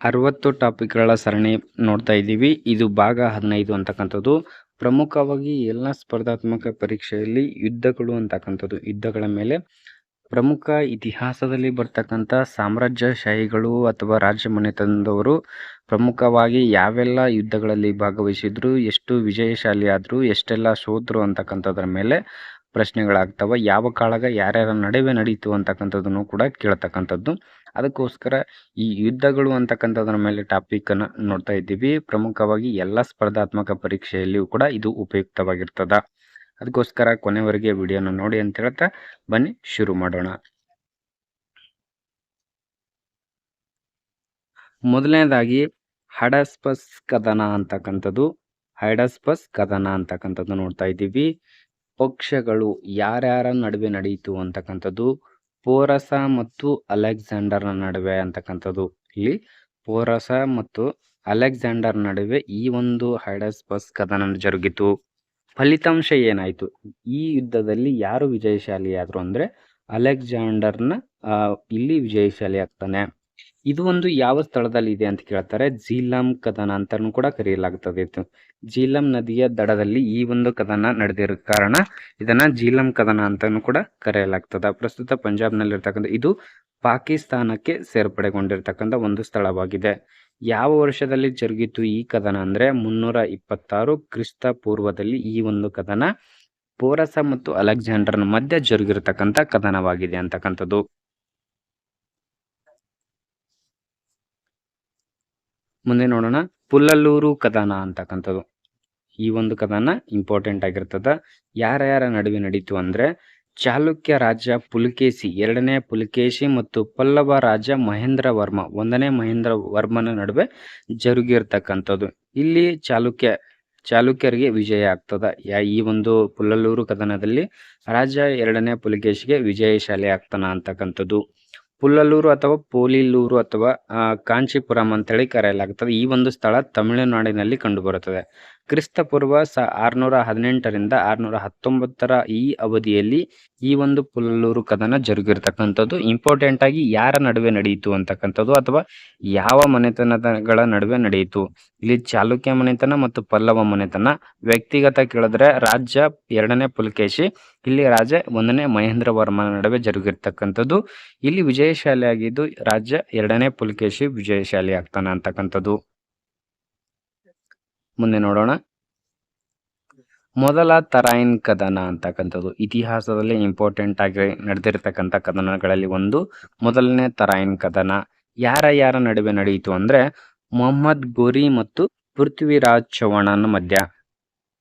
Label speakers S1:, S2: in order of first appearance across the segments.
S1: ಅರವತ್ತು ಟಾಪಿಕ್ಗಳ ಸರಣಿ ನೋಡ್ತಾ ಇದ್ದೀವಿ. ಇದು ಭಾಗ ಹದಿನೈದು ಅಂತಕ್ಕಂಥದ್ದು. ಪ್ರಮುಖವಾಗಿ ಎಲ್ಲ ಸ್ಪರ್ಧಾತ್ಮಕ ಪರೀಕ್ಷೆಯಲ್ಲಿ ಯುದ್ಧಗಳು ಅಂತಕ್ಕಂಥದ್ದು. ಯುದ್ಧಗಳ ಮೇಲೆ ಪ್ರಮುಖ ಇತಿಹಾಸದಲ್ಲಿ ಬರ್ತಕ್ಕಂಥ ಸಾಮ್ರಾಜ್ಯಶಾಹಿಗಳು ಅಥವಾ ರಾಜ್ಯ ಮನೆತನದವರು ಪ್ರಮುಖವಾಗಿ ಯಾವೆಲ್ಲ ಯುದ್ಧಗಳಲ್ಲಿ ಭಾಗವಹಿಸಿದ್ರು, ಎಷ್ಟು ವಿಜಯಶಾಲಿ ಆದರು, ಎಷ್ಟೆಲ್ಲ ಸೋತರು ಅಂತಕ್ಕಂಥದ್ರ ಮೇಲೆ ಪ್ರಶ್ನೆಗಳಾಗ್ತವೆ. ಯಾವ ಕಾಳಗ ಯಾರ್ಯಾರ ನಡುವೆ ನಡೀತು ಅಂತಕ್ಕಂಥದ್ದನ್ನು ಕೂಡ ಕೇಳ್ತಕ್ಕಂಥದ್ದು. ಅದಕ್ಕೋಸ್ಕರ ಈ ಯುದ್ಧಗಳು ಅಂತಕ್ಕಂಥದ್ರ ಮೇಲೆ ಟಾಪಿಕನ್ನು ನೋಡ್ತಾ ಇದ್ದೀವಿ. ಪ್ರಮುಖವಾಗಿ ಎಲ್ಲ ಸ್ಪರ್ಧಾತ್ಮಕ ಪರೀಕ್ಷೆಯಲ್ಲಿಯೂ ಕೂಡ ಇದು ಉಪಯುಕ್ತವಾಗಿರ್ತದ. ಅದಕ್ಕೋಸ್ಕರ ಕೊನೆವರೆಗೆ ವಿಡಿಯೋನ ನೋಡಿ ಅಂತ ಹೇಳ್ತಾ ಬನ್ನಿ, ಶುರು ಮಾಡೋಣ. ಮೊದಲನೇದಾಗಿ ಹಡಸ್ಪಸ್ ಕದನ ಅಂತಕ್ಕಂಥದ್ದು. ಹೈಡಸ್ಪಸ್ ಕದನ ಅಂತಕ್ಕಂಥದ್ದು ನೋಡ್ತಾ ಇದ್ದೀವಿ. ಪಕ್ಷಗಳು ಯಾರ್ಯಾರ ನಡುವೆ ನಡೆಯಿತು ಅಂತಕ್ಕಂಥದ್ದು. ಪೋರಸ ಮತ್ತು ಅಲೆಕ್ಸಾಂಡರ್ನ ನಡುವೆ ಅಂತಕ್ಕಂಥದ್ದು. ಇಲ್ಲಿ ಪೋರಸ ಮತ್ತು ಅಲೆಕ್ಸಾಂಡರ್ ನಡುವೆ ಈ ಒಂದು ಹೈಡಸ್ಪಸ್ ಕದನ ಜರುಗಿತು. ಫಲಿತಾಂಶ ಏನಾಯಿತು? ಈ ಯುದ್ಧದಲ್ಲಿ ಯಾರು ವಿಜಯಶಾಲಿಯಾದರು ಅಂದರೆ ಅಲೆಕ್ಸಾಂಡರ್ನ ಇಲ್ಲಿ ವಿಜಯಶಾಲಿ ಆಗ್ತಾನೆ. ಇದು ಒಂದು ಯಾವ ಸ್ಥಳದಲ್ಲಿ ಇದೆ ಅಂತ ಕೇಳ್ತಾರೆ. ಜೀಲಂ ಕದನ ಅಂತಲೂ ಕೂಡ ಕರೆಯಲಾಗುತ್ತದೆ ಜೀಲಂ ನದಿಯ ದಡದಲ್ಲಿ ಈ ಒಂದು ಕದನ ನಡೆದಿರೋ ಕಾರಣ ಇದನ್ನ ಜೀಲಂ ಕದನ ಅಂತಾನು ಕೂಡ ಕರೆಯಲಾಗ್ತದೆ. ಪ್ರಸ್ತುತ ಪಂಜಾಬ್ನಲ್ಲಿರ್ತಕ್ಕಂಥ ಇದು ಪಾಕಿಸ್ತಾನಕ್ಕೆ ಸೇರ್ಪಡೆಗೊಂಡಿರ್ತಕ್ಕಂಥ ಒಂದು ಸ್ಥಳವಾಗಿದೆ. ಯಾವ ವರ್ಷದಲ್ಲಿ ಜರುಗಿತು ಈ ಕದನ ಅಂದ್ರೆ ಮುನ್ನೂರ ಇಪ್ಪತ್ತಾರು ಕ್ರಿಸ್ತ ಪೂರ್ವದಲ್ಲಿ ಈ ಒಂದು ಕದನ ಪೋರಸ ಮತ್ತು ಅಲೆಕ್ಸಾಂಡರ್ನ ಮಧ್ಯ ಜರುಗಿರತಕ್ಕಂಥ ಕದನವಾಗಿದೆ ಅಂತಕ್ಕಂಥದ್ದು. ಮುಂದೆ ನೋಡೋಣ. ಪುಲ್ಲಲ್ಲೂರು ಕದನ ಅಂತಕ್ಕಂಥದ್ದು. ಈ ಒಂದು ಕದನ ಇಂಪಾರ್ಟೆಂಟ್ ಆಗಿರ್ತದ. ಯಾರ ಯಾರ ನಡುವೆ ನಡೀತು ಅಂದ್ರೆ, ಚಾಲುಕ್ಯ ರಾಜ ಪುಲಕೇಶಿ, ಎರಡನೇ ಪುಲಕೇಶಿ ಮತ್ತು ಪಲ್ಲವ ರಾಜ ಮಹೇಂದ್ರ ವರ್ಮ, ಒಂದನೇ ಮಹೇಂದ್ರ ವರ್ಮನ ನಡುವೆ ಜರುಗಿರ್ತಕ್ಕಂಥದ್ದು. ಇಲ್ಲಿ ಚಾಲುಕ್ಯ, ಚಾಲುಕ್ಯರಿಗೆ ವಿಜಯ ಆಗ್ತದ. ಯಾ, ಈ ಒಂದು ಪುಲ್ಲಲ್ಲೂರು ಕದನದಲ್ಲಿ ರಾಜ ಎರಡನೇ ಪುಲಕೇಶಿಗೆ ವಿಜಯಶಾಲಿ ಆಗ್ತಾನ ಅಂತಕ್ಕಂಥದ್ದು. ಪುಲ್ಲಲ್ಲೂರು ಅಥವಾ ಪೋಲಿಲ್ಲೂರು ಅಥವಾ ಕಾಂಚೀಪುರಂ ಅಂತೇಳಿ ಕರೆಯಲಾಗುತ್ತದೆ. ಈ ಒಂದು ಸ್ಥಳ ತಮಿಳುನಾಡಿನಲ್ಲಿ ಕಂಡುಬರುತ್ತದೆ. ಕ್ರಿಸ್ತ ಪೂರ್ವ ಸ ಆರುನೂರ ಹದಿನೆಂಟರಿಂದ ಆರುನೂರ ಹತ್ತೊಂಬತ್ತರ ಈ ಅವಧಿಯಲ್ಲಿ ಈ ಒಂದು ಪುಲ್ಲೂರು ಕದನ ಜರುಗಿರ್ತಕ್ಕಂಥದ್ದು. ಇಂಪಾರ್ಟೆಂಟ್ ಆಗಿ ಯಾರ ನಡುವೆ ನಡೆಯಿತು ಅಂತಕ್ಕಂಥದ್ದು ಅಥವಾ ಯಾವ ಮನೆತನಗಳ ನಡುವೆ ನಡೆಯಿತು. ಇಲ್ಲಿ ಚಾಲುಕ್ಯ ಮನೆತನ ಮತ್ತು ಪಲ್ಲವ ಮನೆತನ. ವ್ಯಕ್ತಿಗತ ಕೇಳಿದ್ರೆ ರಾಜ್ಯ ಎರಡನೇ ಪುಲಕೇಶಿ, ಇಲ್ಲಿ ರಾಜ ಒಂದನೇ ಮಹೇಂದ್ರ ವರ್ಮನ ನಡುವೆ ಜರುಗಿರ್ತಕ್ಕಂಥದ್ದು. ಇಲ್ಲಿ ವಿಜಯಶಾಲಿ ಆಗಿದ್ದು ರಾಜ್ಯ ಎರಡನೇ ಪುಲಕೇಶಿ ವಿಜಯಶಾಲಿ ಆಗ್ತಾನೆ ಅಂತಕ್ಕಂಥದ್ದು. ಮುಂದೆ ನೋಡೋಣ. ಮೊದಲ ತರಾಯಿನ್ ಕದನ ಅಂತಕ್ಕಂಥದ್ದು. ಇತಿಹಾಸದಲ್ಲಿ ಇಂಪಾರ್ಟೆಂಟ್ ಆಗಿ ನಡೆದಿರ್ತಕ್ಕಂಥ ಕದನಗಳಲ್ಲಿ ಒಂದು. ಮೊದಲನೇ ತರಾಯಿನ್ ಕದನ ಯಾರ ಯಾರ ನಡುವೆ ನಡೆಯಿತು ಅಂದ್ರೆ ಮೊಹಮ್ಮದ್ ಗೋರಿ ಮತ್ತು ಪೃಥ್ವಿರಾಜ್ ಚೌಹಾಣನ ಮಧ್ಯ.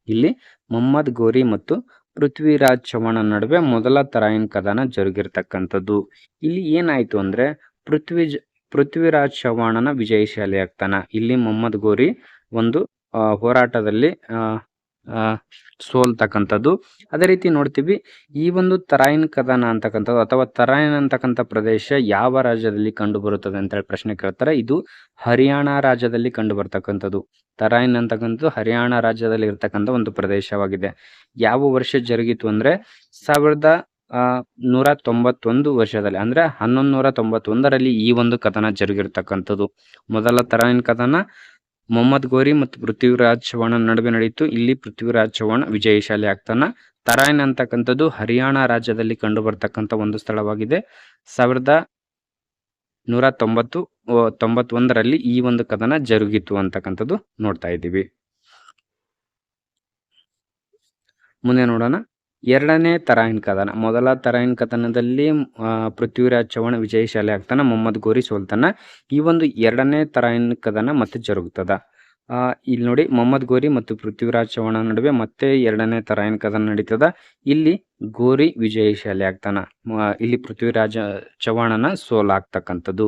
S1: ಇಲ್ಲಿ ಮೊಹಮ್ಮದ್ ಗೋರಿ ಮತ್ತು ಪೃಥ್ವಿರಾಜ್ ಚೌಹಾಣ ನಡುವೆ ಮೊದಲ ತರಾಯಿನ್ ಕದನ ಜರುಗಿರ್ತಕ್ಕಂಥದ್ದು. ಇಲ್ಲಿ ಏನಾಯ್ತು ಅಂದ್ರೆ ಪೃಥ್ವಿ ಪೃಥ್ವಿರಾಜ್ ಚೌಹಾಣನ ವಿಜಯಶಾಲಿ ಆಗ್ತಾನ. ಇಲ್ಲಿ ಮೊಹಮ್ಮದ್ ಗೋರಿ ಒಂದು ಹೋರಾಟದಲ್ಲಿ ಸೋಲ್ತಕ್ಕಂಥದ್ದು. ಅದೇ ರೀತಿ ನೋಡ್ತೀವಿ, ಈ ಒಂದು ತರಾಯಿನ್ ಕದನ ಅಂತಕ್ಕಂಥದ್ದು ಅಥವಾ ತರಾಯಿನ್ ಅಂತಕ್ಕಂಥ ಪ್ರದೇಶ ಯಾವ ರಾಜ್ಯದಲ್ಲಿ ಕಂಡು ಬರುತ್ತದೆ ಅಂತ ಹೇಳಿ ಪ್ರಶ್ನೆ ಕೇಳ್ತಾರೆ. ಇದು ಹರಿಯಾಣ ರಾಜ್ಯದಲ್ಲಿ ಕಂಡು ಬರ್ತಕ್ಕಂಥದ್ದು ತರಾಯಿನ್ ಅಂತಕ್ಕಂಥದ್ದು ಹರಿಯಾಣ ರಾಜ್ಯದಲ್ಲಿ ಇರ್ತಕ್ಕಂಥ ಒಂದು ಪ್ರದೇಶವಾಗಿದೆ. ಯಾವ ವರ್ಷ ಜರುಗಿತು ಅಂದ್ರೆ ಸಾವಿರದ ನೂರ ತೊಂಬತ್ತೊಂದು ವರ್ಷದಲ್ಲಿ, ಅಂದ್ರೆ ಹನ್ನೊಂದು ನೂರ ತೊಂಬತ್ತೊಂದರಲ್ಲಿ ಈ ಒಂದು ಕದನ ಜರುಗಿರ್ತಕ್ಕಂಥದ್ದು. ಮೊದಲ ತರಾಯಿನ್ ಕದನ ಮೊಹಮ್ಮದ್ ಗೋರಿ ಮತ್ತು ಪೃಥ್ವಿರಾಜ್ ಚೌಹಾಣ ನಡುವೆ ನಡೆಯಿತು. ಇಲ್ಲಿ ಪೃಥ್ವಿರಾಜ್ ಚೌಹಾಣ್ ವಿಜಯಶಾಲಿ ಆಗ್ತಾನ. ತರಾಯಿನ್ ಅಂತಕ್ಕಂಥದ್ದು ಹರಿಯಾಣ ರಾಜ್ಯದಲ್ಲಿ ಕಂಡು ಬರ್ತಕ್ಕಂಥ ಒಂದು ಸ್ಥಳವಾಗಿದೆ. ಸಾವಿರದ ನೂರ ತೊಂಬತ್ತು ತೊಂಬತ್ತೊಂದರಲ್ಲಿ ಈ ಒಂದು ಕದನ ಜರುಗಿತು ಅಂತಕ್ಕಂಥದ್ದು ನೋಡ್ತಾ ಇದ್ದೀವಿ. ಮುಂದೆ ನೋಡೋಣ. ಎರಡನೇ ತರಾಯಿನ್ ಕದನ ಮೊದಲ ತರಾಯಿನ್ ಕದನದಲ್ಲಿ ಪೃಥ್ವಿರಾಜ್ ಚೌಹಾಣ್ ವಿಜಯಶಾಲಿ ಆಗ್ತಾನೆ, ಮೊಹಮ್ಮದ್ ಗೋರಿ ಸೋಲ್ತಾನ. ಈ ಒಂದು ಎರಡನೇ ತರಾಯಿನ ಕದನ ಮತ್ತೆ ಜರುಗುತ್ತದ ಇಲ್ಲಿ ನೋಡಿ ಮೊಹಮ್ಮದ್ ಗೋರಿ ಮತ್ತು ಪೃಥ್ವಿರಾಜ್ ಚೌಹಾಣ ನಡುವೆ ಮತ್ತೆ ಎರಡನೇ ತರಾಯಿನ್ ಕದನ ನಡೀತದ. ಇಲ್ಲಿ ಗೋರಿ ವಿಜಯಶಾಲಿ ಆಗ್ತಾನ. ಇಲ್ಲಿ ಪೃಥ್ವಿರಾಜ ಚೌಹಾಣನ ಸೋಲಾಗ್ತಕ್ಕಂಥದ್ದು.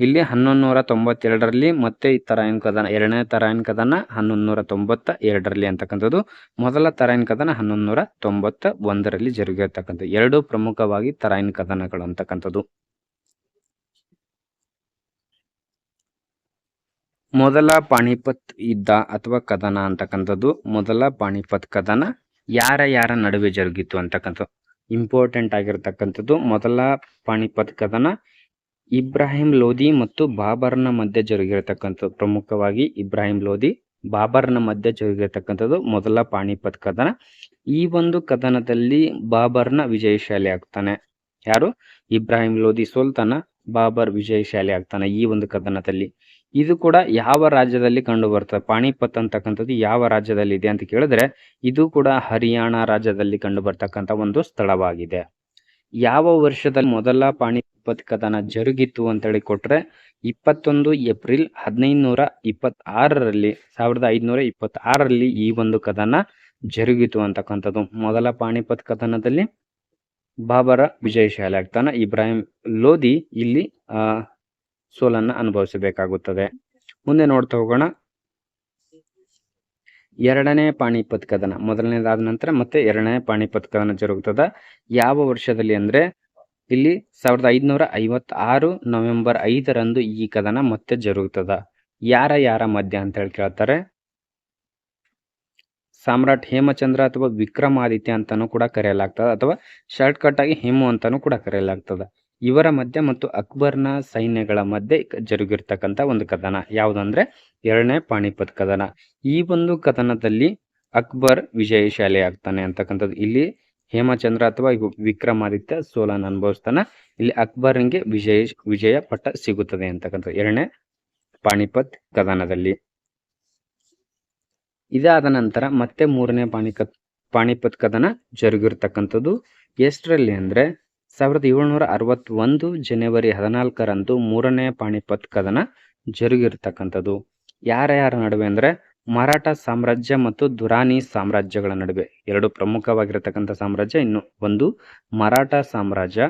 S1: ಇಲ್ಲಿ ಹನ್ನೊಂದು ನೂರ ತೊಂಬತ್ತೆರಡರಲ್ಲಿ ಮತ್ತೆ ಈ ತರಾಯಿನ್ ಕದನ, ಎರಡನೇ ತರಾಯಿನ್ ಕದನ ಹನ್ನೊಂದು ನೂರ ತೊಂಬತ್ತ ಎರಡರಲ್ಲಿ ಅಂತಕ್ಕಂಥದ್ದು. ಮೊದಲ ತರಾಯಿನ್ ಕದನ ಹನ್ನೊಂದು ನೂರ ತೊಂಬತ್ತ ಒಂದರಲ್ಲಿ ಜರುಗಿರತಕ್ಕಂಥದ್ದು. ಎರಡು ಪ್ರಮುಖವಾಗಿ ತರಾಯಿನ ಕದನಗಳು ಅಂತಕ್ಕಂಥದ್ದು. ಮೊದಲ ಪಾಣಿಪತ್ ಯುದ್ಧ ಅಥವಾ ಕದನ ಅಂತಕ್ಕಂಥದ್ದು. ಮೊದಲ ಪಾಣಿಪತ್ ಕದನ ಯಾರ ಯಾರ ನಡುವೆ ಜರುಗಿತು ಅಂತಕ್ಕಂಥದ್ದು. ಇಂಪಾರ್ಟೆಂಟ್ ಆಗಿರ್ತಕ್ಕಂಥದ್ದು ಮೊದಲ ಪಾಣಿಪತ್ ಕದನ ಇಬ್ರಾಹಿಂ ಲೋಧಿ ಮತ್ತು ಬಾಬರ್ನ ಮಧ್ಯೆ ಜರುಗಿರತಕ್ಕಂಥದ್ದು ಪ್ರಮುಖವಾಗಿ ಇಬ್ರಾಹಿಂ ಲೋಧಿ ಬಾಬರ್ನ ಮಧ್ಯೆ ಜರುಗಿರತಕ್ಕಂಥದ್ದು ಮೊದಲ ಪಾಣಿಪತ್ ಕದನ. ಈ ಒಂದು ಕದನದಲ್ಲಿ ಬಾಬರ್ನ ವಿಜಯಶಾಲಿ ಆಗ್ತಾನೆ. ಯಾರು? ಇಬ್ರಾಹಿಂ ಲೋಧಿ ಸುಲ್ತಾನ, ಬಾಬರ್ ವಿಜಯಶಾಲಿ ಆಗ್ತಾನೆ ಈ ಒಂದು ಕದನದಲ್ಲಿ. ಇದು ಕೂಡ ಯಾವ ರಾಜ್ಯದಲ್ಲಿ ಕಂಡು ಬರ್ತದೆ ಪಾಣಿಪತ್ ಅಂತಕ್ಕಂಥದ್ದು ಯಾವ ರಾಜ್ಯದಲ್ಲಿ ಇದೆ ಅಂತ ಕೇಳಿದ್ರೆ ಇದು ಕೂಡ ಹರಿಯಾಣ ರಾಜ್ಯದಲ್ಲಿ ಕಂಡು ಬರ್ತಕ್ಕಂಥ ಒಂದು ಸ್ಥಳವಾಗಿದೆ. ಯಾವ ವರ್ಷದಲ್ಲಿ ಮೊದಲ ಪಾಣಿಪತ್ ಕದನ ಜರುಗಿತು ಅಂತೇಳಿ ಕೊಟ್ಟರೆ ಇಪ್ಪತ್ತೊಂದು ಏಪ್ರಿಲ್ ಹದಿನೈದುನೂರ ಇಪ್ಪತ್ತಾರರಲ್ಲಿ, ಸಾವಿರದ ಐದುನೂರ ಇಪ್ಪತ್ತಾರರಲ್ಲಿ ಈ ಒಂದು ಕದನ ಜರುಗಿತು ಅಂತಕ್ಕಂಥದ್ದು. ಮೊದಲ ಪಾಣಿಪತ್ ಕದನದಲ್ಲಿ ಬಾಬರ ವಿಜಯಶಾಲಿ ಆಗ್ತಾನೆ. ಇಬ್ರಾಹಿಂ ಲೋಧಿ ಇಲ್ಲಿ ಸೋಲನ್ನ ಅನುಭವಿಸಬೇಕಾಗುತ್ತದೆ. ಮುಂದೆ ನೋಡ್ತಾ ಹೋಗೋಣ. ಎರಡನೇ ಪಾಣಿಪತ್ ಕದನ ಮೊದಲನೇದಾದ ನಂತರ ಮತ್ತೆ ಎರಡನೇ ಪಾಣಿಪತ್ ಕದನ ಜರುಗುತ್ತದೆ. ಯಾವ ವರ್ಷದಲ್ಲಿ ಅಂದ್ರೆ ಇಲ್ಲಿ ಸಾವಿರದ ಐದುನೂರ ಐವತ್ತಾರು ನವೆಂಬರ್ ಐದರಂದು ಈ ಕದನ ಮತ್ತೆ ಜರುಗುತ್ತದೆ. ಯಾರ ಯಾರ ಮಧ್ಯ ಅಂತ ಹೇಳಿ ಕೇಳ್ತಾರೆ. ಸಾಮ್ರಾಟ್ ಹೇಮಚಂದ್ರ ಅಥವಾ ವಿಕ್ರಮಾದಿತ್ಯ ಅಂತಾನೂ ಕೂಡ ಕರೆಯಲಾಗ್ತದೆ, ಅಥವಾ ಶಾರ್ಟ್ ಕಟ್ ಆಗಿ ಹೇಮು ಅಂತಾನೂ ಕೂಡ ಕರೆಯಲಾಗ್ತದೆ. ಇವರ ಮಧ್ಯ ಮತ್ತು ಅಕ್ಬರ್ನ ಸೈನ್ಯಗಳ ಮಧ್ಯೆ ಜರುಗಿರ್ತಕ್ಕಂಥ ಒಂದು ಕದನ. ಯಾವುದಂದ್ರೆ ಎರಡನೇ ಪಾಣಿಪತ್ ಕದನ. ಈ ಒಂದು ಕದನದಲ್ಲಿ ಅಕ್ಬರ್ ವಿಜಯಶಾಲಿ ಆಗ್ತಾನೆ ಅಂತಕ್ಕಂಥದ್ದು. ಇಲ್ಲಿ ಹೇಮಚಂದ್ರ ಅಥವಾ ವಿಕ್ರಮಾದಿತ್ಯ ಸೋಲನ್ನು ಅನುಭವಿಸ್ತಾನ. ಇಲ್ಲಿ ಅಕ್ಬರ್ಗೆ ವಿಜಯ ವಿಜಯ ಪಟ್ಟ ಸಿಗುತ್ತದೆ ಅಂತಕ್ಕಂಥ ಎರಡನೇ ಪಾಣಿಪತ್ ಕದನದಲ್ಲಿ. ಇದಾದ ನಂತರ ಮತ್ತೆ ಮೂರನೇ ಪಾಣಿಕತ್ ಪಾಣಿಪತ್ ಕದನ ಜರುಗಿರ್ತಕ್ಕಂಥದ್ದು ಎಷ್ಟರಲ್ಲಿ ಅಂದ್ರೆ ಸಾವಿರದ ಏಳ್ನೂರ ಅರವತ್ತೊಂದು ಜನವರಿ ಹದಿನಾಲ್ಕರಂದು ಮೂರನೇ ಪಾಣಿಪತ್ ಕದನ ಜರುಗಿರ್ತಕ್ಕಂಥದ್ದು. ಯಾರ ಯಾರ ನಡುವೆ ಅಂದ್ರೆ ಮರಾಠ ಸಾಮ್ರಾಜ್ಯ ಮತ್ತು ದುರಾನಿ ಸಾಮ್ರಾಜ್ಯಗಳ ನಡುವೆ ಎರಡು ಪ್ರಮುಖವಾಗಿರತಕ್ಕಂಥ ಸಾಮ್ರಾಜ್ಯ, ಇನ್ನು ಒಂದು ಮರಾಠ ಸಾಮ್ರಾಜ್ಯ,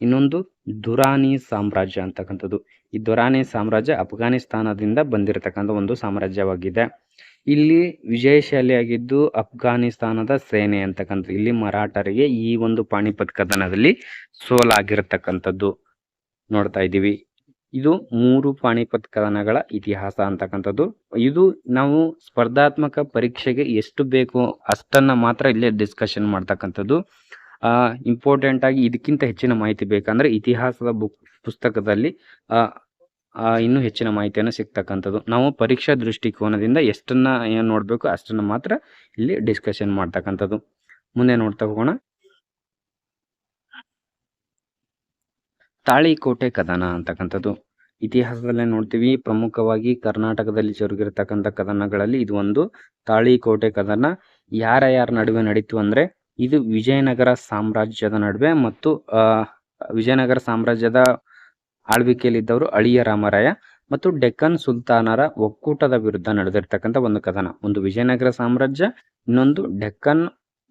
S1: ಇನ್ನೊಂದು ದುರಾನಿ ಸಾಮ್ರಾಜ್ಯ ಅಂತಕ್ಕಂಥದ್ದು. ಈ ದುರಾನಿ ಸಾಮ್ರಾಜ್ಯ ಅಫ್ಘಾನಿಸ್ತಾನದಿಂದ ಬಂದಿರತಕ್ಕಂಥ ಒಂದು ಸಾಮ್ರಾಜ್ಯವಾಗಿದೆ. ಇಲ್ಲಿ ವಿಜಯಶಾಲಿಯಾಗಿದ್ದು ಅಫ್ಘಾನಿಸ್ತಾನದ ಸೇನೆ ಅಂತಕ್ಕಂಥದ್ದು. ಇಲ್ಲಿ ಮರಾಠರಿಗೆ ಈ ಒಂದು ಪಾಣಿಪತ್ ಕದನದಲ್ಲಿ ಸೋಲಾಗಿರತಕ್ಕಂಥದ್ದು ನೋಡ್ತಾ ಇದ್ದೀವಿ. ಇದು ಮೂರು ಪಾಣಿಪತ್ ಕದನಗಳ ಇತಿಹಾಸ ಅಂತಕ್ಕಂಥದ್ದು. ಇದು ನಾವು ಸ್ಪರ್ಧಾತ್ಮಕ ಪರೀಕ್ಷೆಗೆ ಎಷ್ಟು ಬೇಕು ಅಷ್ಟನ್ನ ಮಾತ್ರ ಇಲ್ಲೇ ಡಿಸ್ಕಷನ್ ಮಾಡ್ತಕ್ಕಂಥದ್ದು. ಇಂಪಾರ್ಟೆಂಟ್ ಆಗಿ ಇದಕ್ಕಿಂತ ಹೆಚ್ಚಿನ ಮಾಹಿತಿ ಬೇಕಂದ್ರೆ ಇತಿಹಾಸದ ಬುಕ್, ಪುಸ್ತಕದಲ್ಲಿ ಇನ್ನೂ ಹೆಚ್ಚಿನ ಮಾಹಿತಿಯನ್ನು ಸಿಗ್ತಕ್ಕಂಥದ್ದು. ನಾವು ಪರೀಕ್ಷಾ ದೃಷ್ಟಿಕೋನದಿಂದ ಎಷ್ಟನ್ನು ಏನು ನೋಡಬೇಕು ಅಷ್ಟನ್ನು ಮಾತ್ರ ಇಲ್ಲಿ ಡಿಸ್ಕಷನ್ ಮಾಡ್ತಕ್ಕಂಥದ್ದು. ಮುಂದೆ ನೋಡ್ತಾ ಹೋಗೋಣ. ತಾಳಿಕೋಟೆ ಕದನ ಅಂತಕ್ಕಂಥದ್ದು. ಇತಿಹಾಸದಲ್ಲೇ ನೋಡ್ತೀವಿ, ಪ್ರಮುಖವಾಗಿ ಕರ್ನಾಟಕದಲ್ಲಿ ಜರುಗಿರತಕ್ಕಂಥ ಕದನಗಳಲ್ಲಿ ಇದು ಒಂದು ತಾಳಿಕೋಟೆ ಕದನ. ಯಾರ ಯಾರ ನಡುವೆ ನಡೀತು ಅಂದ್ರೆ, ಇದು ವಿಜಯನಗರ ಸಾಮ್ರಾಜ್ಯದ ನಡುವೆ ಮತ್ತು ವಿಜಯನಗರ ಸಾಮ್ರಾಜ್ಯದ ಆಳ್ವಿಕೆಯಲ್ಲಿದ್ದವರು ಅಳಿಯ ರಾಮರಾಯ ಮತ್ತು ಡೆಕ್ಕನ್ ಸುಲ್ತಾನರ ಒಕ್ಕೂಟದ ವಿರುದ್ಧ ನಡೆದಿರ್ತಕ್ಕಂಥ ಒಂದು ಕದನ. ಒಂದು ವಿಜಯನಗರ ಸಾಮ್ರಾಜ್ಯ, ಇನ್ನೊಂದು ಡೆಕ್ಕನ್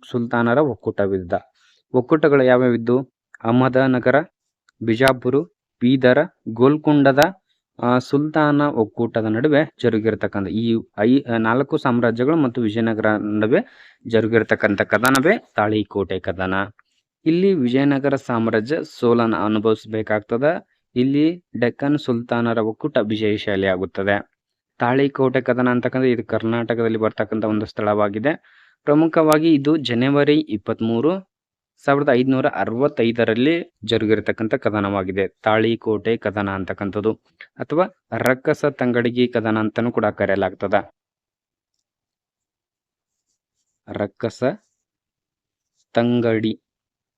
S1: ಸುಲ್ತಾನರ ಒಕ್ಕೂಟ ವಿರುದ್ಧ ಒಕ್ಕೂಟಗಳು ಯಾವ್ಯಾವಿದ್ದು? ಅಹಮದನಗರ ಬಿಜಾಪುರ, ಬೀದರ, ಗೋಲ್ಕೊಂಡದ ಸುಲ್ತಾನ ಒಕ್ಕೂಟದ ನಡುವೆ ಜರುಗಿರತಕ್ಕಂಥ ಈ ಐ, ನಾಲ್ಕು ಸಾಮ್ರಾಜ್ಯಗಳು ಮತ್ತು ವಿಜಯನಗರ ನಡುವೆ ಜರುಗಿರತಕ್ಕಂಥ ಕದನವೇ ತಾಳಿಕೋಟೆ ಕದನ. ಇಲ್ಲಿ ವಿಜಯನಗರ ಸಾಮ್ರಾಜ್ಯ ಸೋಲನ ಅನುಭವಿಸಬೇಕಾಗ್ತದ. ಇಲ್ಲಿ ಡೆಕ್ಕನ್ ಸುಲ್ತಾನರ ಒಕ್ಕೂಟ ವಿಜಯಶಾಲಿ ಆಗುತ್ತದೆ ತಾಳಿಕೋಟೆ ಕದನ ಅಂತಕ್ಕಂಥ ಇದು ಕರ್ನಾಟಕದಲ್ಲಿ ಬರ್ತಕ್ಕಂಥ ಒಂದು ಸ್ಥಳವಾಗಿದೆ. ಪ್ರಮುಖವಾಗಿ ಇದು ಜನವರಿ ಇಪ್ಪತ್ತ್ಮೂರು ಸಾವಿರದ ಐದುನೂರ ಅರವತ್ತೈದರಲ್ಲಿ ಜರುಗಿರತಕ್ಕಂಥ ಕದನವಾಗಿದೆ ತಾಳಿಕೋಟೆ ಕದನ ಅಂತಕ್ಕಂಥದ್ದು ಅಥವಾ ರಕ್ಕಸ ತಂಗಡಿಗಿ ಕದನ ಅಂತಾನೂ ಕೂಡ ಕರೆಯಲಾಗ್ತದ. ರಕ್ಕಸ ತಂಗಡಿ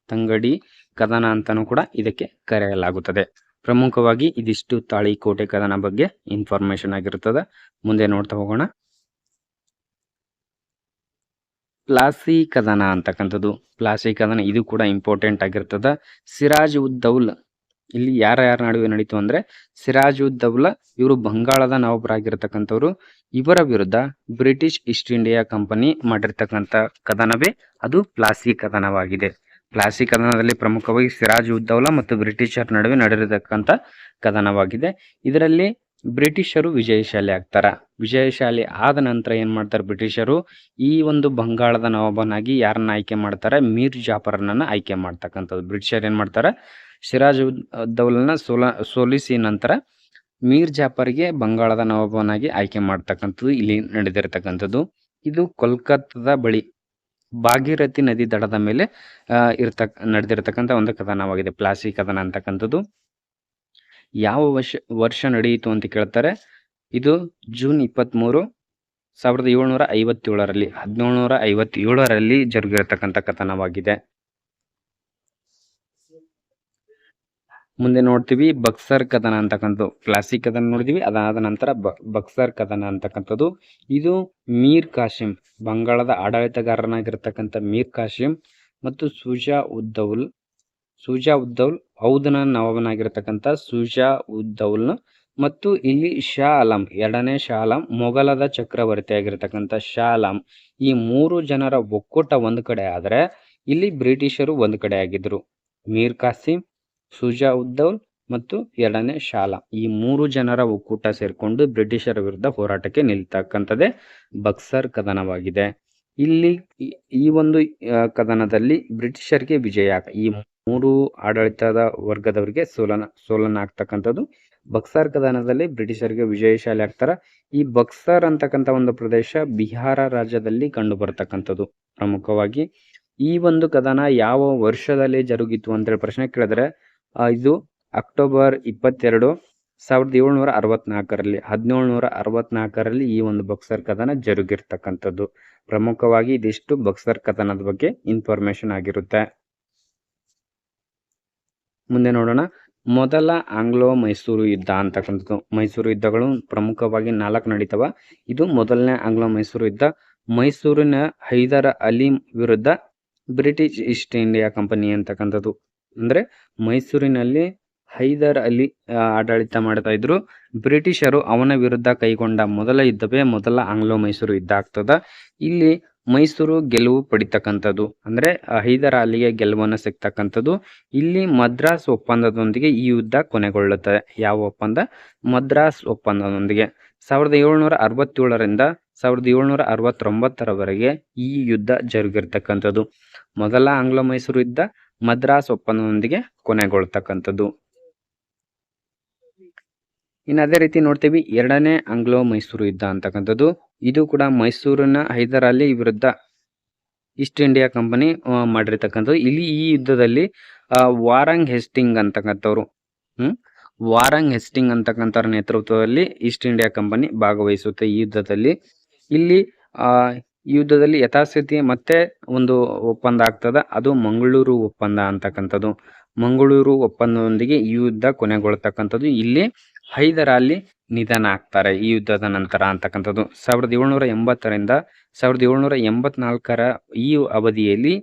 S1: ತಂಗಡಿ ಕದನ ಅಂತಾನೂ ಕೂಡ ಇದಕ್ಕೆ ಕರೆಯಲಾಗುತ್ತದೆ. ಪ್ರಮುಖವಾಗಿ ಇದಿಷ್ಟು ತಾಳಿಕೋಟೆ ಕದನ ಬಗ್ಗೆ ಇನ್ಫಾರ್ಮೇಶನ್ ಆಗಿರುತ್ತದೆ ಮುಂದೆ ನೋಡ್ತಾ ಹೋಗೋಣ. ಪ್ಲಾಸಿ ಕದನ ಅಂತಕ್ಕಂಥದ್ದು. ಪ್ಲಾಸಿ ಕದನ ಇದು ಕೂಡ ಇಂಪಾರ್ಟೆಂಟ್ ಆಗಿರ್ತದ. ಸಿರಾಜ್ ಉದ್ ದೌಲ್ ಇಲ್ಲಿ ಯಾರ ಯಾರ ನಡುವೆ ನಡೀತು ಅಂದ್ರೆ ಸಿರಾಜ್ ಉದ್ ದೌಲ ಇವರು ಬಂಗಾಳದ ನವಾಬರಾಗಿರ್ತಕ್ಕಂಥವ್ರು ಇವರ ವಿರುದ್ಧ ಬ್ರಿಟಿಷ್ ಈಸ್ಟ್ ಇಂಡಿಯಾ ಕಂಪನಿ ಮಾಡಿರ್ತಕ್ಕಂಥ ಕದನವೇ ಅದು ಪ್ಲಾಸಿ ಕದನವಾಗಿದೆ ಪ್ಲಾಸಿ ಕದನದಲ್ಲಿ ಪ್ರಮುಖವಾಗಿ ಸಿರಾಜ್ ಉದ್ದೌಲಾ ಮತ್ತು ಬ್ರಿಟಿಷರ್ ನಡುವೆ ನಡೆದಿರತಕ್ಕಂಥ ಕದನವಾಗಿದೆ. ಇದರಲ್ಲಿ ಬ್ರಿಟಿಷರು ವಿಜಯಶಾಲಿ ಆಗ್ತಾರ. ವಿಜಯಶಾಲಿ ಆದ ನಂತರ ಏನು ಮಾಡ್ತಾರೆ ಬ್ರಿಟಿಷರು? ಈ ಒಂದು ಬಂಗಾಳದ ನವಾಬನಾಗಿ ಯಾರನ್ನ ಆಯ್ಕೆ ಮಾಡ್ತಾರೆ? ಮೀರ್ ಜಾಫರ್ನನ್ನ ಆಯ್ಕೆ ಮಾಡ್ತಕ್ಕಂಥದ್ದು. ಬ್ರಿಟಿಷರು ಏನು ಮಾಡ್ತಾರೆ? ಸಿರಾಜ್ ಉದ್ದೌಲನ ಸೋಲ, ಸೋಲಿಸಿ ನಂತರ ಮೀರ್ ಜಾಫರ್ಗೆ ಬಂಗಾಳದ ನವಾಬನಾಗಿ ಆಯ್ಕೆ ಮಾಡ್ತಕ್ಕಂಥದ್ದು ಇಲ್ಲಿ ನಡೆದಿರತಕ್ಕಂಥದ್ದು. ಇದು ಕೋಲ್ಕತ್ತಾದ ಬಳಿ ಭಾಗೀರಥಿ ನದಿ ದಡದ ಮೇಲೆ ಇರ್ತಕ್ಕ ನಡೆದಿರತಕ್ಕಂಥ ಒಂದು ಕದನವಾಗಿದೆ ಪ್ಲಾಸಿ ಕದನ ಅಂತಕ್ಕಂಥದ್ದು. ಯಾವ ವರ್ಷ ವರ್ಷ ನಡೆಯಿತು ಅಂತ ಕೇಳ್ತಾರೆ. ಇದು ಜೂನ್ ಇಪ್ಪತ್ತ್ಮೂರು ಸಾವಿರದ ಏಳ್ನೂರ ಐವತ್ತೇಳರಲ್ಲಿ, ಹದಿನೇಳುನೂರ ಐವತ್ತೇಳರಲ್ಲಿ ಜರುಗಿರತಕ್ಕಂಥ ಕಥನವಾಗಿದೆ. ಮುಂದೆ ನೋಡ್ತೀವಿ, ಬಕ್ಸರ್ ಕದನ ಅಂತಕ್ಕಂಥದ್ದು ಕ್ಲಾಸಿಕ್ ಕದನ ನೋಡಿದೀವಿ ಅದಾದ ನಂತರ ಬಕ್ಸರ್ ಕದನ ಅಂತಕ್ಕಂಥದ್ದು. ಇದು ಮೀರ್ ಕಾಶಿಂ, ಬಂಗಾಳದ ಆಡಳಿತಗಾರನಾಗಿರ್ತಕ್ಕಂಥ ಮೀರ್ ಕಾಶಿಂ ಮತ್ತು ಸುಜಾ ಉದ್ದೌಲ್ ಸುಜಾ ಉದ್ದೌಲ್ ಔದನ ನವಾಬನಾಗಿರ್ತಕ್ಕಂಥ ಸುಜಾ ಉದ್ದೌಲ್ ಮತ್ತು ಇಲ್ಲಿ ಶಾ ಆಲಂ ಎರಡನೇ ಶಾ ಆಲಂ ಮೊಘಲದ ಚಕ್ರವರ್ತಿಯಾಗಿರ್ತಕ್ಕಂಥ ಶಾ ಆಲಂ ಈ ಮೂರು ಜನರ ಒಕ್ಕೂಟ ಒಂದು ಕಡೆ ಆದರೆ ಇಲ್ಲಿ ಬ್ರಿಟಿಷರು ಒಂದು ಕಡೆ ಆಗಿದ್ರು. ಮೀರ್ ಕಾಸಿಂ, ಸುಜಾ ಉದ್ದೌಲ್ ಮತ್ತು ಎರಡನೇ ಶಾಲಾ ಈ ಮೂರು ಜನರ ಒಕ್ಕೂಟ ಸೇರಿಕೊಂಡು ಬ್ರಿಟಿಷರ ವಿರುದ್ಧ ಹೋರಾಟಕ್ಕೆ ನಿಲ್ತಕ್ಕಂಥದ್ದೇ ಬಕ್ಸರ್ ಕದನವಾಗಿದೆ. ಇಲ್ಲಿ ಈ ಒಂದು ಕದನದಲ್ಲಿ ಬ್ರಿಟಿಷರಿಗೆ ವಿಜಯ ಈ ಮೂರು ಆಡಳಿತದ ವರ್ಗದವರಿಗೆ ಸೋಲನ ಸೋಲನ ಆಗ್ತಕ್ಕಂಥದ್ದು ಬಕ್ಸಾರ್ ಕದನದಲ್ಲಿ ಬ್ರಿಟಿಷರಿಗೆ ವಿಜಯಶಾಲಿ ಆಗ್ತಾರ ಈ ಬಕ್ಸರ್ ಅಂತಕ್ಕಂಥ ಒಂದು ಪ್ರದೇಶ ಬಿಹಾರ ರಾಜ್ಯದಲ್ಲಿ ಕಂಡು ಬರ್ತಕ್ಕಂಥದ್ದು ಪ್ರಮುಖವಾಗಿ. ಈ ಒಂದು ಕದನ ಯಾವ ವರ್ಷದಲ್ಲಿ ಜರುಗಿತು ಅಂತೇಳಿ ಪ್ರಶ್ನೆ ಕೇಳಿದ್ರೆ ಇದು ಅಕ್ಟೋಬರ್ ಇಪ್ಪತ್ತೆರಡು ಸಾವಿರದ ಏಳ್ನೂರ ಅರವತ್ನಾಲ್ಕರಲ್ಲಿ, ಹದಿನೇಳ್ನೂರ ಅರವತ್ನಾಲ್ಕರಲ್ಲಿ ಈ ಒಂದು ಬಕ್ಸರ್ ಕದನ ಜರುಗಿರ್ತಕ್ಕಂಥದ್ದು. ಪ್ರಮುಖವಾಗಿ ಇದಿಷ್ಟು ಬಕ್ಸರ್ ಕದನದ ಬಗ್ಗೆ ಇನ್ಫಾರ್ಮೇಶನ್ ಆಗಿರುತ್ತೆ. ಮುಂದೆ ನೋಡೋಣ. ಮೊದಲ ಆಂಗ್ಲೋ ಮೈಸೂರು ಯುದ್ಧ ಅಂತಕ್ಕಂಥದ್ದು. ಮೈಸೂರು ಯುದ್ಧಗಳು ಪ್ರಮುಖವಾಗಿ ನಾಲ್ಕು ನಡೀತವ. ಇದು ಮೊದಲನೇ ಆಂಗ್ಲೋ ಮೈಸೂರು ಯುದ್ಧ. ಮೈಸೂರಿನ ಹೈದರ್ ಅಲಿ ವಿರುದ್ಧ ಬ್ರಿಟಿಷ್ ಈಸ್ಟ್ ಇಂಡಿಯಾ ಕಂಪನಿ ಅಂತಕ್ಕಂಥದ್ದು. ಅಂದ್ರೆ ಮೈಸೂರಿನಲ್ಲಿ ಹೈದರ್ ಅಲಿ ಆಡಳಿತ ಮಾಡ್ತಾ ಇದ್ರು. ಬ್ರಿಟಿಷರು ಅವನ ವಿರುದ್ಧ ಕೈಗೊಂಡ ಮೊದಲ ಯುದ್ಧವೇ ಮೊದಲ ಆಂಗ್ಲೋ ಮೈಸೂರು ಯುದ್ಧ ಆಗ್ತದ. ಇಲ್ಲಿ ಮೈಸೂರು ಗೆಲುವು ಪಡಿತಕ್ಕಂಥದ್ದು, ಅಂದ್ರೆ ಹೈದರ್ ಅಲಿಗೆ ಗೆಲುವನ್ನು ಸಿಗ್ತಕ್ಕಂಥದ್ದು, ಇಲ್ಲಿ ಮದ್ರಾಸ್ ಒಪ್ಪಂದದೊಂದಿಗೆ ಈ ಯುದ್ಧ ಕೊನೆಗೊಳ್ಳುತ್ತದೆ ಯಾವ ಒಪ್ಪಂದ? ಮದ್ರಾಸ್ ಒಪ್ಪಂದದೊಂದಿಗೆ. ಸಾವಿರದ ಏಳ್ನೂರ ಅರವತ್ತೇಳರಿಂದ ಸಾವಿರದ ಏಳ್ನೂರ ಅರವತ್ತೊಂಬತ್ತರವರೆಗೆ ಈ ಯುದ್ಧ ಜರುಗಿರ್ತಕ್ಕಂಥದ್ದು. ಮೊದಲ ಆಂಗ್ಲ ಮೈಸೂರು ಯುದ್ಧ ಮದ್ರಾಸ್ ಒಪ್ಪಂದದೊಂದಿಗೆ ಕೊನೆಗೊಳ್ತಕ್ಕಂಥದ್ದು. ಇನ್ನು ಅದೇ ರೀತಿ ನೋಡ್ತೀವಿ, ಎರಡನೇ ಆಂಗ್ಲೋ ಮೈಸೂರು ಯುದ್ಧ ಅಂತಕ್ಕಂಥದ್ದು. ಇದು ಕೂಡ ಮೈಸೂರಿನ ಹೈದರಾಲಿ ವಿರುದ್ಧ ಈಸ್ಟ್ ಇಂಡಿಯಾ ಕಂಪನಿ ಮಾಡಿರ್ತಕ್ಕಂಥದ್ದು. ಇಲ್ಲಿ ಈ ಯುದ್ಧದಲ್ಲಿ ವಾರಂಗ್ ಹೆಸ್ಟಿಂಗ್ ಅಂತಕ್ಕಂಥವ್ರು, ಹ್ಮ್, ವಾರಂಗ್ ಹೆಸ್ಟಿಂಗ್ ಅಂತಕ್ಕಂಥವ್ರ ನೇತೃತ್ವದಲ್ಲಿ ಈಸ್ಟ್ ಇಂಡಿಯಾ ಕಂಪನಿ ಭಾಗವಹಿಸುತ್ತೆ ಈ ಯುದ್ಧದಲ್ಲಿ. ಇಲ್ಲಿ ಯುದ್ಧದಲ್ಲಿ ಯಥಾಸ್ಥಿತಿ ಮತ್ತೆ ಒಂದು ಒಪ್ಪಂದ ಆಗ್ತದ. ಅದು ಮಂಗಳೂರು ಒಪ್ಪಂದ ಅಂತಕ್ಕಂಥದ್ದು. ಮಂಗಳೂರು ಒಪ್ಪಂದದೊಂದಿಗೆ ಈ ಯುದ್ಧ ಕೊನೆಗೊಳ್ತಕ್ಕಂಥದ್ದು. ಇಲ್ಲಿ ಹೈದರ್ ಅಲ್ಲಿ ನಿಧನ ಆಗ್ತಾರೆ ಈ ಯುದ್ಧದ ನಂತರ ಅಂತಕ್ಕಂಥದ್ದು. ಸಾವಿರದ ಏಳ್ನೂರ ಎಂಬತ್ತರಿಂದ ಸಾವಿರದ ಏಳ್ನೂರ ಎಂಬತ್ನಾಲ್ಕರ ಈ ಅವಧಿಯಲ್ಲಿ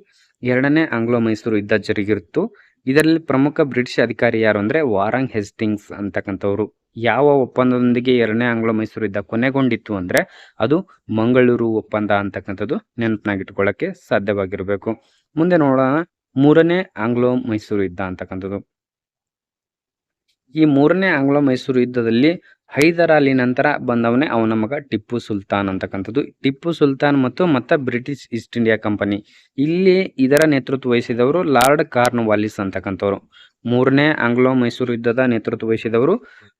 S1: ಎರಡನೇ ಆಂಗ್ಲೋ ಮೈಸೂರು ಯುದ್ಧ ಜರುಗಿತ್ತು ಇದರಲ್ಲಿ ಪ್ರಮುಖ ಬ್ರಿಟಿಷ್ ಅಧಿಕಾರಿ ಯಾರು ಅಂದ್ರೆ ವಾರಂಗ್ ಹೆಸ್ಟಿಂಗ್ಸ್ ಅಂತಕ್ಕಂಥವ್ರು. ಯಾವ ಒಪ್ಪಂದದೊಂದಿಗೆ ಎರಡನೇ ಆಂಗ್ಲೋ ಮೈಸೂರು ಯುದ್ಧ ಕೊನೆಗೊಂಡಿತ್ತು ಅಂದ್ರೆ ಅದು ಮಂಗಳೂರು ಒಪ್ಪಂದ ಅಂತಕ್ಕಂಥದ್ದು ನೆನಪಿನಾಗಿಟ್ಕೊಳ್ಳಕ್ಕೆ ಸಾಧ್ಯವಾಗಿರಬೇಕು. ಮುಂದೆ ನೋಡೋಣ ಮೂರನೇ ಆಂಗ್ಲೋ ಮೈಸೂರು ಯುದ್ಧ ಅಂತಕ್ಕಂಥದ್ದು. ಈ ಮೂರನೇ ಆಂಗ್ಲೋ ಮೈಸೂರು ಯುದ್ಧದಲ್ಲಿ ಹೈದರ್ ಅಲಿ ನಂತರ ಬಂದವನೇ ಅವನ ಮಗ ಟಿಪ್ಪು ಸುಲ್ತಾನ್ ಅಂತಕ್ಕಂಥದ್ದು. ಟಿಪ್ಪು ಸುಲ್ತಾನ್ ಮತ್ತು ಮತ್ತ ಬ್ರಿಟಿಷ್ ಈಸ್ಟ್ ಇಂಡಿಯಾ ಕಂಪನಿ. ಇಲ್ಲಿ ಇದರ ನೇತೃತ್ವ ವಹಿಸಿದವರು ಲಾರ್ಡ್ ಕಾರ್ನ್ ವಾಲಿಸ್ ಅಂತಕ್ಕಂಥವ್ರು. ಮೂರನೇ ಆಂಗ್ಲೋ ಮೈಸೂರು ಯುದ್ಧದ ನೇತೃತ್ವ ವಹಿಸಿದವರು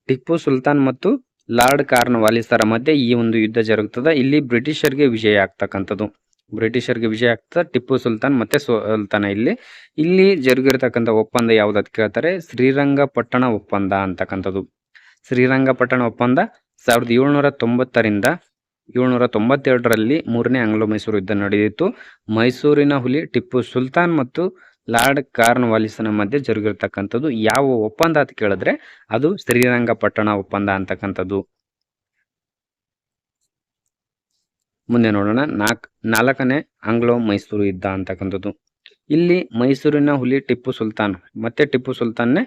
S1: ಟಿಪ್ಪು ಸುಲ್ತಾನ್ ಮತ್ತು ಲಾರ್ಡ್ ಕಾರ್ನ್ ವಾಲಿಸರ ಮಧ್ಯೆ ಈ ಒಂದು ಯುದ್ಧ ಜರುಗುತ್ತದೆ ಇಲ್ಲಿ ಬ್ರಿಟಿಷರಿಗೆ ವಿಜಯ ಆಗ್ತಕ್ಕಂಥದ್ದು. ಬ್ರಿಟಿಷರಿಗೆ ವಿಜಯ ಆಗ್ತದೆ, ಟಿಪ್ಪು ಸುಲ್ತಾನ್ ಮತ್ತೆ ಸುಲ್ತಾನ ಇಲ್ಲಿ. ಇಲ್ಲಿ ಜರುಗಿರತಕ್ಕಂಥ ಒಪ್ಪಂದ ಯಾವ್ದು ಅಂತ ಕೇಳ್ತಾರೆ? ಶ್ರೀರಂಗಪಟ್ಟಣ ಒಪ್ಪಂದ ಅಂತಕ್ಕಂಥದ್ದು. ಶ್ರೀರಂಗಪಟ್ಟಣ ಒಪ್ಪಂದ ಸಾವಿರದ ಏಳ್ನೂರ ತೊಂಬತ್ತರಿಂದ ಏಳ್ನೂರ ತೊಂಬತ್ತೆರಡರಲ್ಲಿ ಮೂರನೇ ಆಂಗ್ಲೋ ಮೈಸೂರು ಯುದ್ಧ ನಡೆದಿತ್ತು. ಮೈಸೂರಿನ ಹುಲಿ ಟಿಪ್ಪು ಸುಲ್ತಾನ್ ಮತ್ತು ಲಾರ್ಡ್ ಕಾರ್ನ್ ವಾಲಿಸನ ಮಧ್ಯೆ ಜರುಗಿರ್ತಕ್ಕಂಥದ್ದು. ಯಾವ ಒಪ್ಪಂದ ಅಂತ ಕೇಳಿದ್ರೆ ಅದು ಶ್ರೀರಂಗಪಟ್ಟಣ ಒಪ್ಪಂದ ಅಂತಕ್ಕಂಥದ್ದು. ಮುಂದೆ ನೋಡೋಣ. ನಾಲ್ಕ್ ನಾಲ್ಕನೇ ಆಂಗ್ಲೋ ಮೈಸೂರು ಯುದ್ಧ ಅಂತಕ್ಕಂಥದ್ದು. ಇಲ್ಲಿ ಮೈಸೂರಿನ ಹುಲಿ ಟಿಪ್ಪು ಸುಲ್ತಾನ್, ಮತ್ತೆ ಟಿಪ್ಪು ಸುಲ್ತಾನ್ನೇ?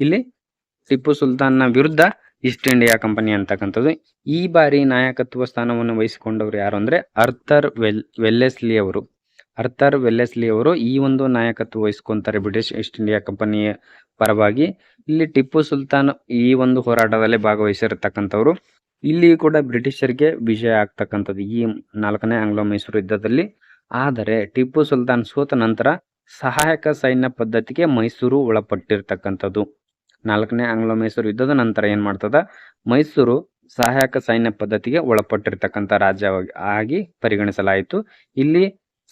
S1: ಇಲ್ಲಿ ಟಿಪ್ಪು ಸುಲ್ತಾನ್ನ ವಿರುದ್ಧ ಈಸ್ಟ್ ಇಂಡಿಯಾ ಕಂಪನಿ ಅಂತಕ್ಕಂಥದ್ದು. ಈ ಬಾರಿ ನಾಯಕತ್ವ ಸ್ಥಾನವನ್ನು ವಹಿಸಿಕೊಂಡವರು ಯಾರು ಅಂದ್ರೆ ಅರ್ಥರ್ ವೆಲ್ ವೆಲ್ಲೆಸ್ಲಿ ಅವರು ಅರ್ಥರ್ ವೆಲ್ಲೆಸ್ಲಿ ಅವರು ಈ ಒಂದು ನಾಯಕತ್ವ ವಹಿಸ್ಕೊಂತಾರೆ ಬ್ರಿಟಿಷ್ ಈಸ್ಟ್ ಇಂಡಿಯಾ ಕಂಪನಿಯ ಪರವಾಗಿ. ಇಲ್ಲಿ ಟಿಪ್ಪು ಸುಲ್ತಾನ್ ಈ ಒಂದು ಹೋರಾಟದಲ್ಲಿ ಭಾಗವಹಿಸಿರ್ತಕ್ಕಂಥವ್ರು. ಇಲ್ಲಿ ಕೂಡ ಬ್ರಿಟಿಷರಿಗೆ ವಿಜಯ ಆಗ್ತಕ್ಕಂಥದ್ದು ಈ ನಾಲ್ಕನೇ ಆಂಗ್ಲೋ ಮೈಸೂರು ಯುದ್ಧದಲ್ಲಿ. ಆದರೆ ಟಿಪ್ಪು ಸುಲ್ತಾನ್ ಸೋತ ನಂತರ ಸಹಾಯಕ ಸೈನ್ಯ ಪದ್ಧತಿಗೆ ಮೈಸೂರು ಒಳಪಟ್ಟಿರ್ತಕ್ಕಂಥದ್ದು. ನಾಲ್ಕನೇ ಆಂಗ್ಲೋ ಮೈಸೂರು ಯುದ್ಧದ ನಂತರ ಏನ್ ಮಾಡ್ತದ? ಮೈಸೂರು ಸಹಾಯಕ ಸೈನ್ಯ ಪದ್ಧತಿಗೆ ಒಳಪಟ್ಟಿರ್ತಕ್ಕಂಥ ರಾಜ್ಯವಾಗಿ ಆಗಿ ಪರಿಗಣಿಸಲಾಯಿತು. ಇಲ್ಲಿ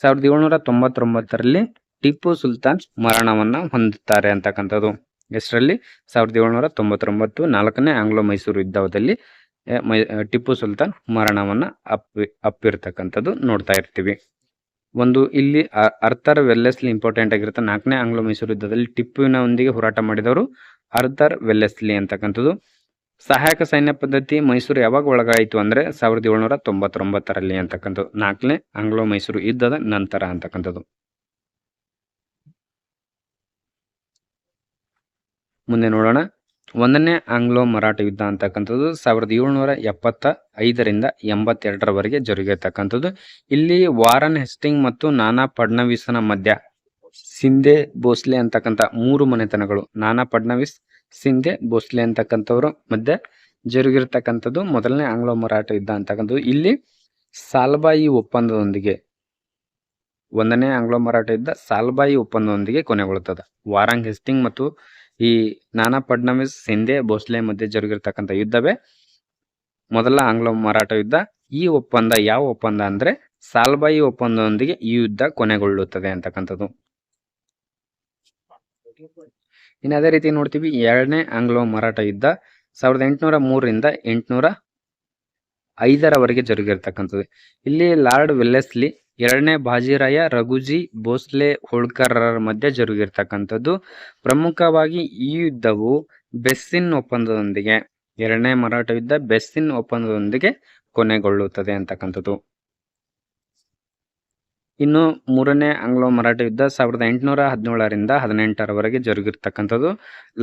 S1: ಸಾವಿರದ ಏಳ್ನೂರ ತೊಂಬತ್ತೊಂಬತ್ತರಲ್ಲಿ ಟಿಪ್ಪು ಸುಲ್ತಾನ್ ಮರಣವನ್ನ ಹೊಂದುತ್ತಾರೆ ಅಂತಕ್ಕಂಥದ್ದು. ಎಷ್ಟರಲ್ಲಿ? ಸಾವಿರದ ಏಳ್ನೂರ ತೊಂಬತ್ತೊಂಬತ್ತು ನಾಲ್ಕನೇ ಆಂಗ್ಲೋ ಮೈಸೂರು ಯುದ್ಧದಲ್ಲಿ. ಟಿಪ್ಪು ಸುಲ್ತಾನ್ ಮರಣವನ್ನ ಅಪ್ಪಿ, ಅಪ್ಪಿರ್ತಕ್ಕಂಥದ್ದು ನೋಡ್ತಾ ಇರ್ತೀವಿ. ಒಂದು ಇಲ್ಲಿ ಅರ್ಥರ್ ವೆಲ್ಲೆಸ್ಲಿ ಇಂಪಾರ್ಟೆಂಟ್ ಆಗಿರುತ್ತೆ. ನಾಲ್ಕನೇ ಆಂಗ್ಲೋ ಮೈಸೂರು ಯುದ್ಧದಲ್ಲಿ ಟಿಪ್ಪುವಿನೊಂದಿಗೆ ಹೋರಾಟ ಮಾಡಿದವರು ಅರ್ಥರ್ ವೆಲ್ಲೆಸ್ಲಿ ಅಂತಕ್ಕಂಥದ್ದು. ಸಹಾಯಕ ಸೈನ್ಯ ಪದ್ಧತಿ ಮೈಸೂರು ಯಾವಾಗ ಒಳಗಾಯಿತು ಅಂದ್ರೆ ಸಾವಿರದ ಏಳ್ನೂರ ತೊಂಬತ್ತೊಂಬತ್ತರಲ್ಲಿ ಅಂತಕ್ಕಂಥದ್ದು. ನಾಲ್ಕನೇ ಆಂಗ್ಲೋ ಮೈಸೂರು ಯುದ್ಧದ ನಂತರ ಅಂತಕ್ಕಂಥದ್ದು. ಮುಂದೆ ನೋಡೋಣ. ಒಂದನೇ ಆಂಗ್ಲೋ ಮರಾಠ ಯುದ್ಧ ಅಂತಕ್ಕಂಥದ್ದು ಸಾವಿರದ ಏಳ್ನೂರ ಎಪ್ಪತ್ತ ಐದರಿಂದ ಎಂಬತ್ತೆರಡರವರೆಗೆ ಜರುಗಿರ್ತಕ್ಕಂಥದ್ದು. ಇಲ್ಲಿ ವಾರನ್ ಹೆಸ್ಟಿಂಗ್ ಮತ್ತು ನಾನಾ ಫಡ್ನವೀಸನ ಮಧ್ಯ ಸಿಂಧೆ ಭೋಸ್ಲೆ ಅಂತಕ್ಕಂಥ ಮೂರು ಮನೆತನಗಳು, ನಾನಾ ಫಡ್ನವೀಸ್, ಸಿಂಧೆ ಭೋಸ್ಲೆ ಅಂತಕ್ಕಂಥವ್ರ ಮಧ್ಯೆ ಜರುಗಿರ್ತಕ್ಕಂಥದ್ದು ಮೊದಲನೇ ಆಂಗ್ಲೋ ಮರಾಠ ಯುದ್ಧ ಅಂತಕ್ಕಂಥದ್ದು. ಇಲ್ಲಿ ಸಾಲ್ಬಾಯಿ ಒಪ್ಪಂದದೊಂದಿಗೆ, ಒಂದನೇ ಆಂಗ್ಲೋ ಮರಾಠ ಯುದ್ಧ ಸಾಲ್ಬಾಯಿ ಒಪ್ಪಂದದೊಂದಿಗೆ ಕೊನೆಗೊಳ್ಳುತ್ತದೆ. ವಾರಂಗ್ ಹೆಸ್ಟಿಂಗ್ ಮತ್ತು ಈ ನಾನಾ ಫಡ್ನವೀಸ್ ಹಿಂದೆ ಭೋಸ್ಲೆ ಮಧ್ಯೆ ಜರುಗಿರ್ತಕ್ಕಂಥ ಯುದ್ಧವೇ ಮೊದಲ ಆಂಗ್ಲೋ ಮರಾಠ ಯುದ್ಧ. ಈ ಒಪ್ಪಂದ ಯಾವ ಒಪ್ಪಂದ ಅಂದ್ರೆ ಸಾಲ್ಬಾಯಿ ಒಪ್ಪಂದದೊಂದಿಗೆ ಈ ಯುದ್ಧ ಕೊನೆಗೊಳ್ಳುತ್ತದೆ ಅಂತಕ್ಕಂಥದ್ದು. ಇನ್ನು ಅದೇ ರೀತಿ ನೋಡ್ತೀವಿ ಎರಡನೇ ಆಂಗ್ಲೋ ಮರಾಠ ಯುದ್ಧ ಸಾವಿರದ ಎಂಟುನೂರ ಮೂರರಿಂದ ಎಂಟುನೂರ ಐದರವರೆಗೆ ಜರುಗಿರ್ತಕ್ಕಂಥದ್ದು. ಇಲ್ಲಿ ಲಾರ್ಡ್ ವೆಲ್ಲೆಸ್ಲಿ ಎರಡನೇ ಬಾಜಿರಾಯ ರಘುಜಿ ಭೋಸ್ಲೆ ಹೋಳ್ಕರರ ಮಧ್ಯೆ ಜರುಗಿರ್ತಕ್ಕಂಥದ್ದು. ಪ್ರಮುಖವಾಗಿ ಈ ಯುದ್ಧವು ಬೆಸ್ಸಿನ್ ಒಪ್ಪಂದದೊಂದಿಗೆ, ಎರಡನೇ ಮರಾಠ ಯುದ್ಧ ಬೆಸ್ಸಿನ್ ಒಪ್ಪಂದದೊಂದಿಗೆ ಕೊನೆಗೊಳ್ಳುತ್ತದೆ ಅಂತಕ್ಕಂಥದ್ದು. ಇನ್ನು ಮೂರನೇ ಆಂಗ್ಲೋ ಮರಾಠ ಯುದ್ಧ ಸಾವಿರದ ಎಂಟುನೂರ ಹದಿನೇಳರಿಂದ ಹದಿನೆಂಟರವರೆಗೆ ಜರುಗಿರ್ತಕ್ಕಂಥದ್ದು.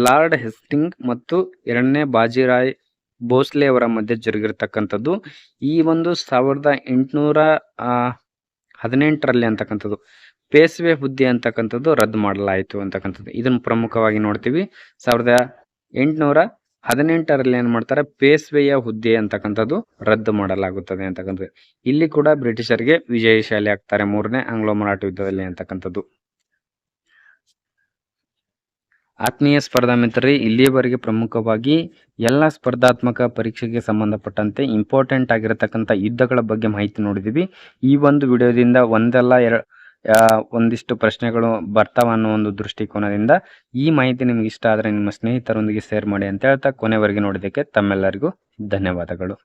S1: ಲಾರ್ಡ್ ಹೆಸ್ಟಿಂಗ್ ಮತ್ತು ಎರಡನೇ ಬಾಜಿರಾಯ್ ಭೋಸ್ಲೆ ಅವರ ಮಧ್ಯೆ ಜರುಗಿರ್ತಕ್ಕಂಥದ್ದು. ಈ ಒಂದು ಸಾವಿರದ ಎಂಟುನೂರ ಹದಿನೆಂಟರಲ್ಲಿ ಅಂತಕ್ಕಂಥದ್ದು. ಪೇಸ್ವೆ ಹುದ್ದೆ ಅಂತಕ್ಕಂಥದ್ದು ರದ್ದು ಮಾಡಲಾಯಿತು ಅಂತಕ್ಕಂಥದ್ದು. ಇದನ್ನು ಪ್ರಮುಖವಾಗಿ ನೋಡ್ತೀವಿ. ಸಾವಿರದ ಎಂಟುನೂರ ಹದಿನೆಂಟರಲ್ಲಿ ಏನು ಮಾಡ್ತಾರೆ? ಪೇಸ್ವೆಯ ಹುದ್ದೆ ಅಂತಕ್ಕಂಥದ್ದು ರದ್ದು ಮಾಡಲಾಗುತ್ತದೆ ಅಂತಕ್ಕಂಥದ್ದು. ಇಲ್ಲಿ ಕೂಡ ಬ್ರಿಟಿಷರಿಗೆ ವಿಜಯಶಾಲಿ ಆಗ್ತಾರೆ ಮೂರನೇ ಆಂಗ್ಲೋ ಮರಾಠ ಯುದ್ಧದಲ್ಲಿ ಅಂತಕ್ಕಂಥದ್ದು. ಆತ್ಮೀಯ ಸ್ಪರ್ಧಾ ಮಿತ್ರರೇ, ಇಲ್ಲಿಯವರೆಗೆ ಪ್ರಮುಖವಾಗಿ ಎಲ್ಲ ಸ್ಪರ್ಧಾತ್ಮಕ ಪರೀಕ್ಷೆಗೆ ಸಂಬಂಧಪಟ್ಟಂತೆ ಇಂಪಾರ್ಟೆಂಟ್ ಆಗಿರತಕ್ಕಂಥ ಯುದ್ಧಗಳ ಬಗ್ಗೆ ಮಾಹಿತಿ ನೋಡಿದ್ದೀವಿ. ಈ ಒಂದು ವಿಡಿಯೋದಿಂದ ಒಂದಲ್ಲ ಎರ ಒಂದಿಷ್ಟು ಪ್ರಶ್ನೆಗಳು ಬರ್ತಾವ ಅನ್ನೋ ಒಂದು ದೃಷ್ಟಿಕೋನದಿಂದ ಈ ಮಾಹಿತಿ ನಿಮ್ಗೆ ಇಷ್ಟ ಆದರೆ ನಿಮ್ಮ ಸ್ನೇಹಿತರೊಂದಿಗೆ ಶೇರ್ ಮಾಡಿ ಅಂತ ಹೇಳ್ತಾ ಕೊನೆವರೆಗೆ ನೋಡಿದ್ದಕ್ಕೆ ತಮ್ಮೆಲ್ಲರಿಗೂ ಧನ್ಯವಾದಗಳು.